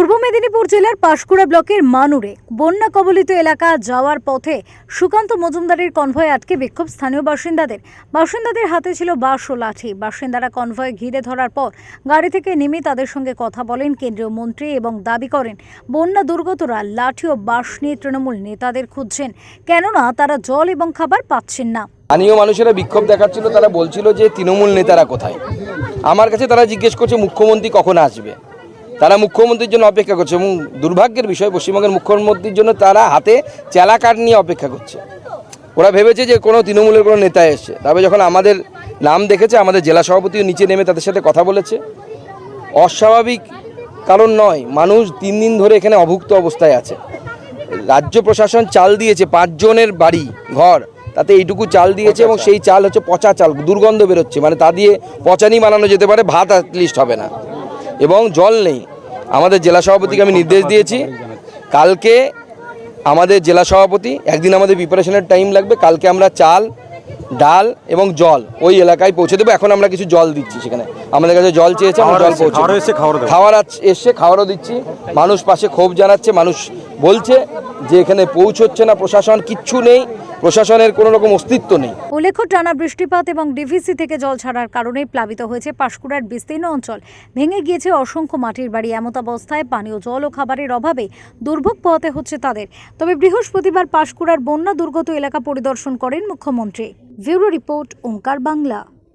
পূর্ব মেদিনীপুর জেলার পাঁশকুড়া ব্লকের মানুরে বন্যা কবলিত এলাকা যাওয়ার পথে সুকান্ত মজুমদারের কনভয় আটকে বিক্ষোভ স্থানীয় বাসিন্দাদের। বাসিন্দাদের হাতে ছিল বাঁশ ও লাঠি। বাসিন্দারা কনভয় ঘিরে ধরার পর গাড়ি থেকে নেমে তাদের সঙ্গে কথা বলেন কেন্দ্রীয় মন্ত্রী এবং দাবি করেন, বন্যা দুর্গতরা লাঠি ও বাঁশ নিয়ে তৃণমূল নেতাদের খুঁজছেন। কেননা তারা জল এবং খাবার পাচ্ছেন না। স্থানীয় মানুষেরা বিক্ষোভ দেখাচ্ছিল, তারা বলছিল যে তৃণমূল নেতারা কোথায়? আমার কাছে তারা জিজ্ঞেস করছে, মুখ্যমন্ত্রী কখন আসবে? তারা মুখ্যমন্ত্রীর জন্য অপেক্ষা করছে এবং দুর্ভাগ্যের বিষয়, পশ্চিমবঙ্গের মুখ্যমন্ত্রীর জন্য তারা হাতে চেলা কাঠ নিয়ে অপেক্ষা করছে। ওরা ভেবেছে যে কোনো তৃণমূলের কোনো নেতা এসছে। তবে যখন আমাদের নাম দেখেছে, আমাদের জেলা সভাপতিও নিচে নেমে তাদের সাথে কথা বলেছে। অস্বাভাবিক কারণ নয়, মানুষ তিন দিন ধরে এখানে অভুক্ত অবস্থায় আছে। রাজ্য প্রশাসন চাল দিয়েছে, পাঁচজনের বাড়ি, ঘর, তাতে এইটুকু চাল দিয়েছে এবং সেই চাল হচ্ছে পচা চাল, দুর্গন্ধ বেরোচ্ছে। মানে তা দিয়ে পচানি বানানো যেতে পারে, ভাত লিস্ট হবে না। এবং জল নেই। আমাদের জেলা সভাপতিকে আমি নির্দেশ দিয়েছি। কালকে আমাদের জেলা সভাপতি একদিন আমাদের প্রিপারেশনের টাইম লাগবে কালকে আমরা চাল ডাল এবং জল ওই এলাকায় পৌঁছে দেবো। এখন আমরা কিছু জল দিচ্ছি সেখানে। আমাদের কাছে জল চেয়েছে আমরা জল পৌঁছে। খাওয়ার এসে খাওয়ারও দিচ্ছি। মানুষ পাশে ক্ষোভ জানাচ্ছে মানুষ বলছে যে এখানে পৌঁছচ্ছে না প্রশাসন, কিচ্ছু নেই, প্রশাসনের কোনো রকম অস্তিত্ব নেই। উল্লেখ্য, টানা বৃষ্টিপাত এবং ডিভিসি থেকে জল ছাড়ার কারণে প্লাবিত হয়েছে পাঁশকুড়ার বিস্তীর্ণ অঞ্চল। ভেঙে গিয়েছে অসংখ্য মাটির বাড়ি, এমত অবস্থায় পানীয় জল ও খাবারের অভাবে দুর্ভোগ পোহাতে হচ্ছে তাদের। তবে বৃহস্পতিবার পাঁশকুড়ার বন্যা দুর্গত এলাকা পরিদর্শন করেন মুখ্যমন্ত্রী। Bureau report, Omkar Bangla.